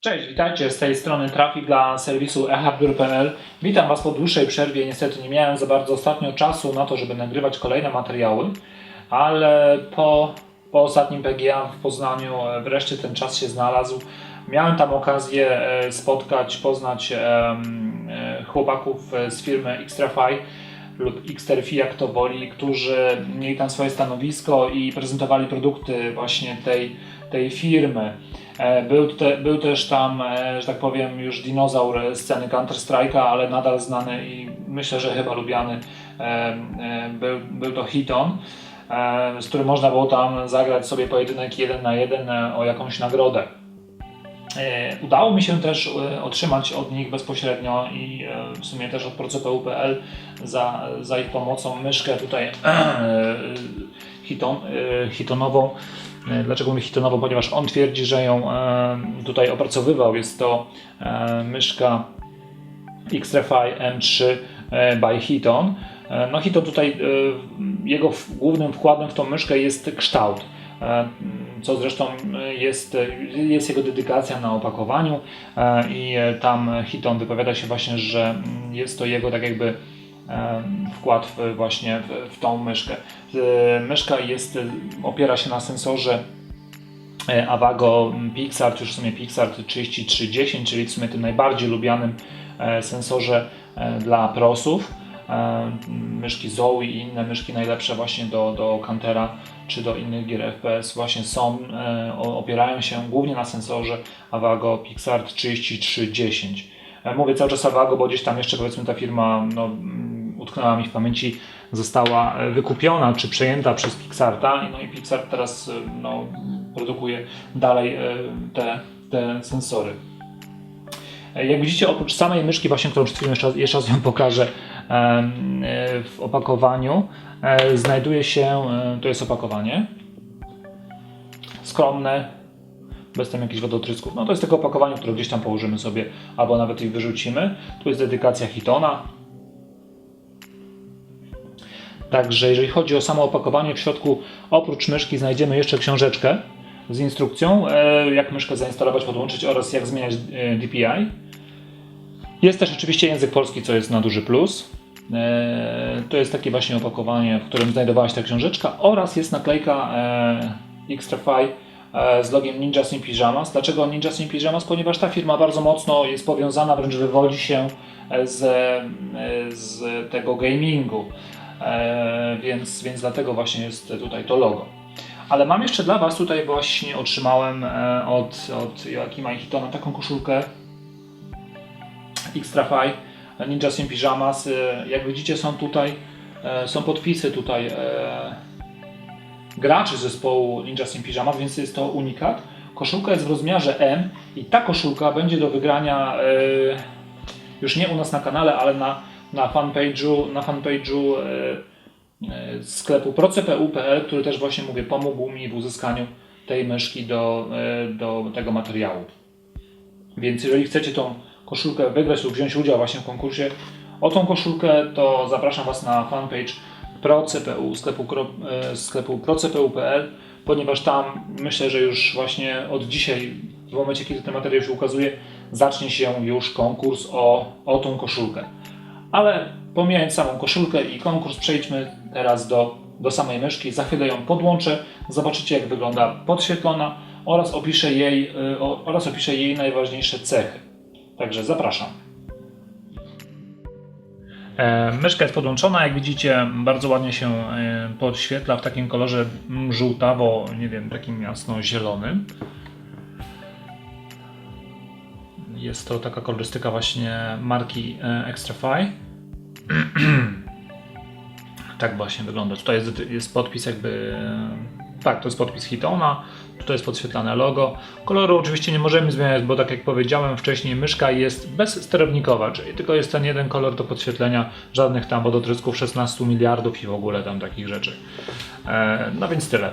Cześć, witajcie z tej strony Trafik dla serwisu ehardware.pl. Witam Was po dłuższej przerwie. Niestety nie miałem za bardzo ostatnio czasu na to, żeby nagrywać kolejne materiały, ale po, po ostatnim PGA w Poznaniu e, wreszcie ten czas się znalazł. Miałem tam okazję e, spotkać, poznać e, chłopaków z firmy Xtrafy lub Xterfi, jak to woli, którzy mieli tam swoje stanowisko i prezentowali produkty właśnie tej, tej firmy. E, Był, te, był też tam, e, że tak powiem, już dinozaur sceny Counter-Strike'a, ale nadal znany i myślę, że chyba lubiany. e, Był, był to Hiton, z którym można było tam zagrać sobie pojedynek jeden na jeden o jakąś nagrodę. E, Udało mi się też e, otrzymać od nich bezpośrednio i e, w sumie też od procpu.pl za, za ich pomocą myszkę tutaj hiton, hitonową. Dlaczego mówię hitonową? Ponieważ on twierdzi, że ją tutaj opracowywał. Jest to myszka Xtrefy M3 e, by Hiton. No Hiton tutaj, jego głównym wkładem w tą myszkę jest kształt. E, Co zresztą e, jest, jest jego dedykacja na opakowaniu e, i e, tam Hiton wypowiada się właśnie, że mm, jest to jego tak jakby e, wkład w, właśnie w, w tą myszkę. E, Myszka jest, e, opiera się na sensorze e, Avago Pixart, już w sumie Pixart 3310, czyli w sumie tym najbardziej lubianym e, sensorze e, dla prosów. E, Myszki Zoe i inne myszki najlepsze właśnie do, do Cantera czy do innych gier FPS właśnie są, e, opierają się głównie na sensorze Avago Pixart 3310. E, Mówię cały czas Avago, bo gdzieś tam jeszcze powiedzmy ta firma no, mm, utknęła mi w pamięci, została e, wykupiona czy przejęta przez Pixarta no i Pixart teraz no, produkuje dalej te, te sensory. Jak widzicie, oprócz samej myszki, właśnie którą przed chwilą jeszcze, raz- jeszcze raz ją pokażę, w opakowaniu e, znajduje się, e, to jest opakowanie, skromne, bez tam jakichś wodotrysków. No to jest tylko opakowanie, które gdzieś tam położymy sobie, albo nawet ich wyrzucimy. Tu jest dedykacja Hitona. Także jeżeli chodzi o samo opakowanie, w środku oprócz myszki znajdziemy jeszcze książeczkę z instrukcją, e, jak myszkę zainstalować, podłączyć oraz jak zmieniać e, DPI. Jest też oczywiście język polski, co jest na duży plus. E, To jest takie właśnie opakowanie, w którym znajdowała się ta książeczka oraz jest naklejka e, Xtrafy e, z logiem Ninja Sin Pyjamas. Dlaczego Ninja Sin Pyjamas? Ponieważ ta firma bardzo mocno jest powiązana, wręcz wywodzi się z, z tego gamingu. Więc, więc dlatego właśnie jest tutaj to logo. Ale mam jeszcze dla Was tutaj właśnie otrzymałem od, od Joakima i Hitona taką koszulkę Xtrafy Ninja Sin Pyjamas. E, Jak widzicie są tutaj, e, są podpisy tutaj e, graczy zespołu Ninja Sin Pyjamas, więc jest to unikat. Koszulka jest w rozmiarze M i ta koszulka będzie do wygrania już nie u nas na kanale, ale na, na fanpage'u, na fanpage'u sklepu procpu.pl, który też właśnie mówię, pomógł mi w uzyskaniu tej myszki do, do tego materiału. Więc jeżeli chcecie tą koszulkę wygrać lub wziąć udział właśnie w konkursie o tą koszulkę, to zapraszam Was na fanpage ProCPU, sklepu, e, sklepu procpu.pl, ponieważ tam myślę, że już właśnie od dzisiaj, w momencie kiedy ten materiał się ukazuje, zacznie się już konkurs o, o tą koszulkę. Ale pomijając samą koszulkę i konkurs, przejdźmy teraz do, do samej myszki. Za chwilę ją podłączę, zobaczycie jak wygląda podświetlona oraz opiszę jej, o- oraz opiszę jej najważniejsze cechy. Także zapraszam. E, myszka jest podłączona, jak widzicie, bardzo ładnie się e, podświetla w takim kolorze żółtawo, nie wiem, takim jasno-zielonym. Jest to taka kolorystyka właśnie marki e, Extrafy. tak właśnie wygląda. Tutaj jest, jest podpis jakby... Tak, to jest podpis Hitona. Tutaj jest podświetlane logo. Koloru oczywiście nie możemy zmieniać, bo tak jak powiedziałem wcześniej, myszka jest bezsterownikowa, czyli tylko jest ten jeden kolor do podświetlenia, żadnych tam wodotrysków 16 miliardów i w ogóle tam takich rzeczy. E, no więc tyle.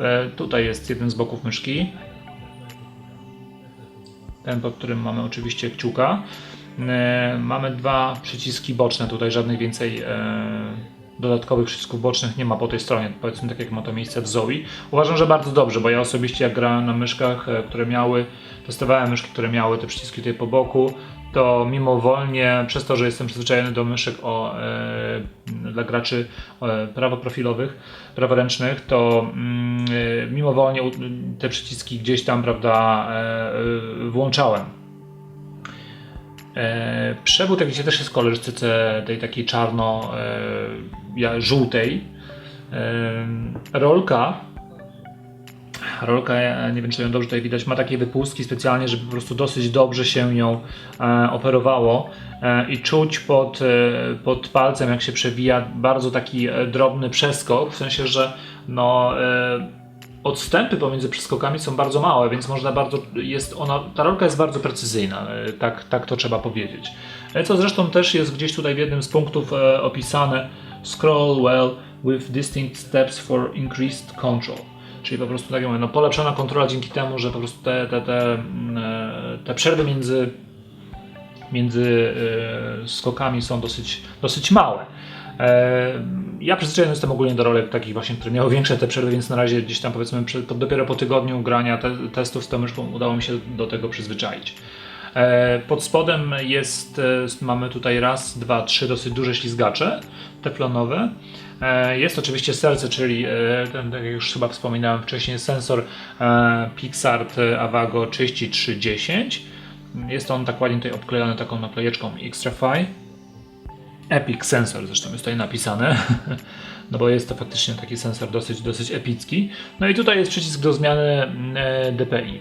E, tutaj jest jeden z boków myszki. Ten, pod którym mamy oczywiście kciuka. E, mamy dwa przyciski boczne, tutaj żadnych więcej dodatkowych przycisków bocznych nie ma po tej stronie, powiedzmy tak jak ma to miejsce w Zoe. Uważam, że bardzo dobrze, bo ja osobiście jak grałem na myszkach, e, które miały, testowałem myszki, które miały te przyciski tutaj po boku, to mimowolnie, przez to, że jestem przyzwyczajony do myszek o, e, dla graczy e, prawoprofilowych, praworęcznych, to mm, e, mimowolnie te przyciski gdzieś tam, prawda, e, e, włączałem. E, przewód, jak widzicie, też jest kolorystyce tej takiej czarno e, żółtej. E, rolka Rolka, nie wiem czy ją dobrze tutaj widać, ma takie wypustki specjalnie, żeby po prostu dosyć dobrze się ją operowało i czuć pod, pod palcem jak się przewija bardzo taki drobny przeskok, w sensie, że no, odstępy pomiędzy przeskokami są bardzo małe, więc można bardzo, jest ona, ta rolka jest bardzo precyzyjna, e, tak, tak to trzeba powiedzieć. E, Co zresztą też jest gdzieś tutaj w jednym z punktów e, opisane, scroll well with distinct steps for increased control. Czyli po prostu tak jak mówię, no polepszona kontrola dzięki temu, że po prostu te, te, te, mm, e, te przerwy między, między skokami są dosyć, dosyć małe. E, Ja przyzwyczajony jestem ogólnie do rolek takich właśnie, które miały większe te przerwy, więc na razie gdzieś tam powiedzmy dopiero po tygodniu grania te, testów z tą myszką udało mi się do tego przyzwyczaić. E, Pod spodem jest, e, mamy tutaj raz, dwa, trzy dosyć duże ślizgacze teflonowe. Jest oczywiście serce, czyli ten, tak jak już chyba wspominałem wcześniej, sensor Pixart Avago 3310. Jest on tak ładnie tutaj obklejony taką naklejeczką Xtrafy. Epic Sensor zresztą jest tutaj napisane, no bo jest to faktycznie taki sensor dosyć, dosyć epicki. No i tutaj jest przycisk do zmiany e, DPI.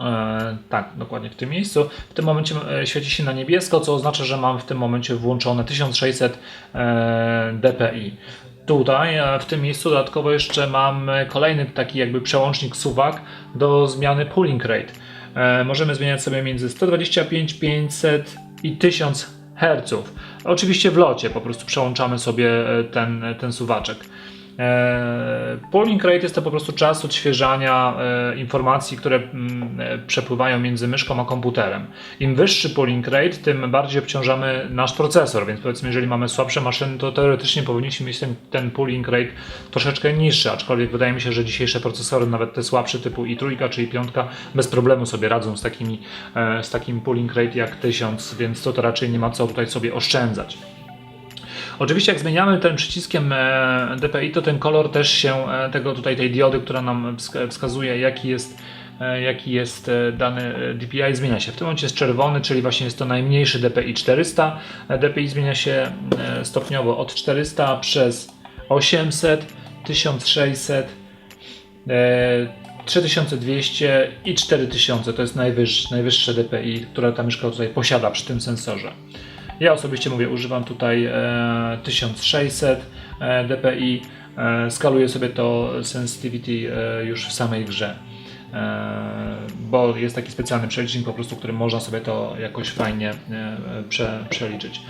E, tak, dokładnie w tym miejscu. W tym momencie e, świeci się na niebiesko, co oznacza, że mam w tym momencie włączone 1600 e, dpi. Tutaj w tym miejscu dodatkowo jeszcze mam kolejny taki jakby przełącznik suwak do zmiany pooling rate. E, możemy zmieniać sobie między 125, 500 i 1000 Hz. Oczywiście w locie po prostu przełączamy sobie e, ten, ten suwaczek. E, Polling rate jest to po prostu czas odświeżania e, informacji, które mm, e, przepływają między myszką a komputerem. Im wyższy polling rate, tym bardziej obciążamy nasz procesor, więc powiedzmy, jeżeli mamy słabsze maszyny, to teoretycznie powinniśmy mieć ten, ten polling rate troszeczkę niższy, aczkolwiek wydaje mi się, że dzisiejsze procesory, nawet te słabsze typu i3 czy i5, bez problemu sobie radzą z, takimi, z takim polling rate jak 1000, więc to, to raczej nie ma co tutaj sobie oszczędzać. Oczywiście jak zmieniamy ten przyciskiem e, DPI, to ten kolor też się, e, tego tutaj tej diody, która nam wska- wskazuje jaki jest, e, jaki jest dany DPI zmienia się. W tym momencie jest czerwony, czyli właśnie jest to najmniejszy DPI 400. E, DPI zmienia się stopniowo od 400 przez 800, 1600, e, 3200 i 4000 to jest najwyższe, najwyższe DPI, które ta myszka tutaj posiada przy tym sensorze. Ja osobiście mówię, używam tutaj e, 1600 e, dpi, e, skaluję sobie to sensitivity e, już w samej grze. E, bo jest taki specjalny przelicznik po prostu, którym można sobie to jakoś fajnie e, prze, przeliczyć.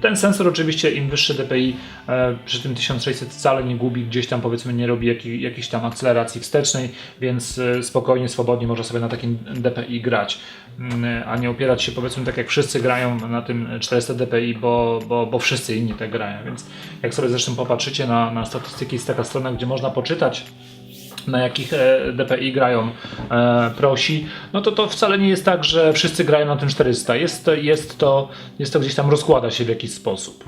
Ten sensor oczywiście im wyższy DPI e, przy tym 1600 wcale nie gubi, gdzieś tam powiedzmy nie robi jaki, jakiejś tam akceleracji wstecznej, więc spokojnie, swobodnie można sobie na takim DPI grać, Mm, a nie opierać się powiedzmy tak jak wszyscy grają na tym 400 DPI, bo, bo, bo wszyscy inni tak grają, więc jak sobie zresztą popatrzycie na, na statystyki, jest taka strona, gdzie można poczytać na jakich e, DPI grają e, prosi, no to to wcale nie jest tak, że wszyscy grają na tym 400. Jest, jest, to, jest to gdzieś tam rozkłada się w jakiś sposób.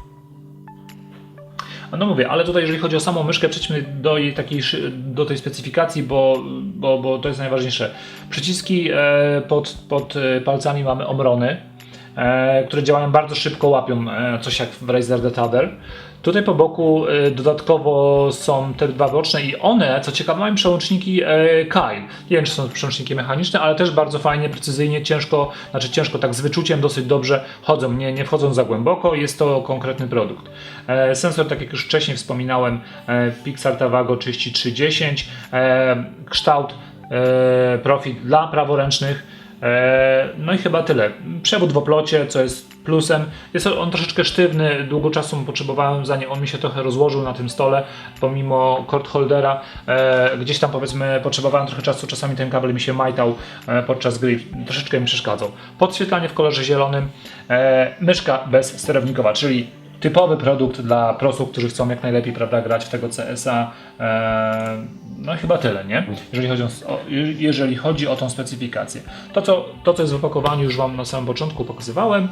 No mówię, ale tutaj jeżeli chodzi o samą myszkę, przejdźmy do jej takiej, do tej specyfikacji, bo, bo, bo to jest najważniejsze. Przyciski e, pod, pod palcami mamy omrony, które działają bardzo szybko, łapią e, coś jak w Razer Detader. Tutaj po boku e, dodatkowo są te dwa boczne i one, co ciekawe, mają przełączniki e, Kyle. Nie wiem, czy są przełączniki mechaniczne, ale też bardzo fajnie, precyzyjnie, ciężko, znaczy ciężko, tak z wyczuciem dosyć dobrze chodzą, nie, nie wchodzą za głęboko, jest to konkretny produkt. E, sensor, tak jak już wcześniej wspominałem, e, Pixar Tavago 3310, e, kształt e, profil dla praworęcznych, E, No i chyba tyle. Przewód w oplocie, co jest plusem. Jest on troszeczkę sztywny, długo czasu potrzebowałem zanim on mi się trochę rozłożył na tym stole, pomimo cord holdera. E, gdzieś tam powiedzmy potrzebowałem trochę czasu, czasami ten kabel mi się majtał e, podczas gry, troszeczkę mi przeszkadzał. Podświetlanie w kolorze zielonym, e, myszka bezsterownikowa, czyli typowy produkt dla prosów, którzy chcą jak najlepiej prawda, grać w tego CS-a. E, no chyba tyle, nie? Jeżeli chodzi o, o, jeżeli chodzi o tą specyfikację. To co, to, co jest w opakowaniu, już Wam na samym początku pokazywałem.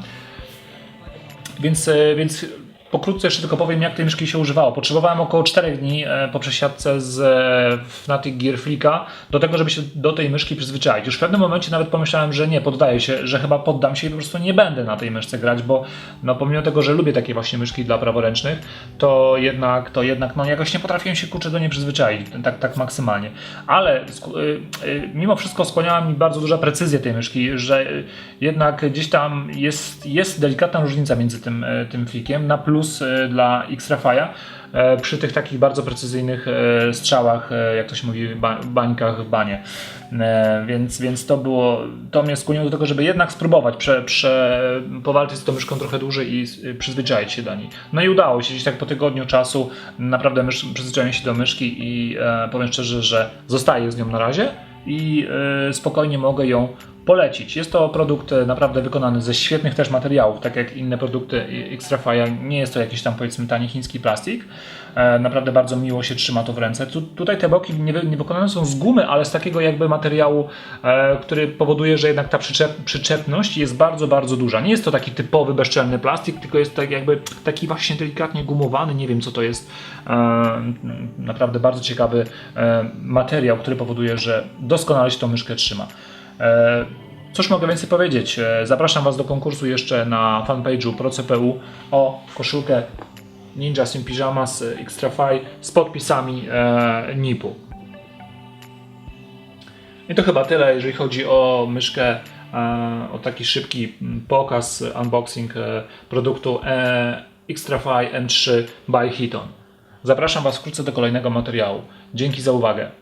Więc, e, więc pokrótce jeszcze tylko powiem, jak tej myszki się używało. Potrzebowałem około 4 dni e, po przesiadce z e, Fnatic Gear Flicka do tego, żeby się do tej myszki przyzwyczaić. Już w pewnym momencie nawet pomyślałem, że nie, poddaję się, że chyba poddam się i po prostu nie będę na tej myszce grać, bo no, pomimo tego, że lubię takie właśnie myszki dla praworęcznych, to jednak, to jednak no, jakoś nie potrafiłem się kurczę do niej przyzwyczaić, tak, tak maksymalnie. Ale y, mimo wszystko skłaniała mi bardzo duża precyzja tej myszki, że jednak gdzieś tam jest, jest delikatna różnica między tym, tym flikiem, na plus y, dla X-Rafia, e, przy tych takich bardzo precyzyjnych e, strzałach, e, jak to się mówi, ba- bańkach w banie. E, Więc, więc to było, to mnie skłoniło do tego, żeby jednak spróbować prze, prze, powalczyć z tą myszką trochę dłużej i przyzwyczaić się do niej. No i udało się, gdzieś tak po tygodniu czasu naprawdę mysz, przyzwyczaiłem się do myszki i e, powiem szczerze, że zostaję z nią na razie i e, spokojnie mogę ją polecić. Jest to produkt e, naprawdę wykonany ze świetnych też materiałów, tak jak inne produkty Xtrafia. Nie jest to jakiś tam powiedzmy tani chiński plastik. E, Naprawdę bardzo miło się trzyma to w ręce. Tu, tutaj te boki nie, nie wykonane są z gumy, ale z takiego jakby materiału, e, który powoduje, że jednak ta przyczep, przyczepność jest bardzo, bardzo duża. Nie jest to taki typowy bezczelny plastik, tylko jest tak jakby taki właśnie delikatnie gumowany. Nie wiem co to jest. E, Naprawdę bardzo ciekawy e, materiał, który powoduje, że doskonale się tą myszkę trzyma. E, Cóż mogę więcej powiedzieć? E, Zapraszam Was do konkursu jeszcze na fanpage'u ProCPU o koszulkę Ninja Sim Pyjamas Xtrafy z podpisami e, NIP-u. I to chyba tyle, jeżeli chodzi o myszkę, e, o taki szybki mm, pokaz, unboxing e, produktu e, Xtrafy M3 by Hiton. Zapraszam Was wkrótce do kolejnego materiału. Dzięki za uwagę.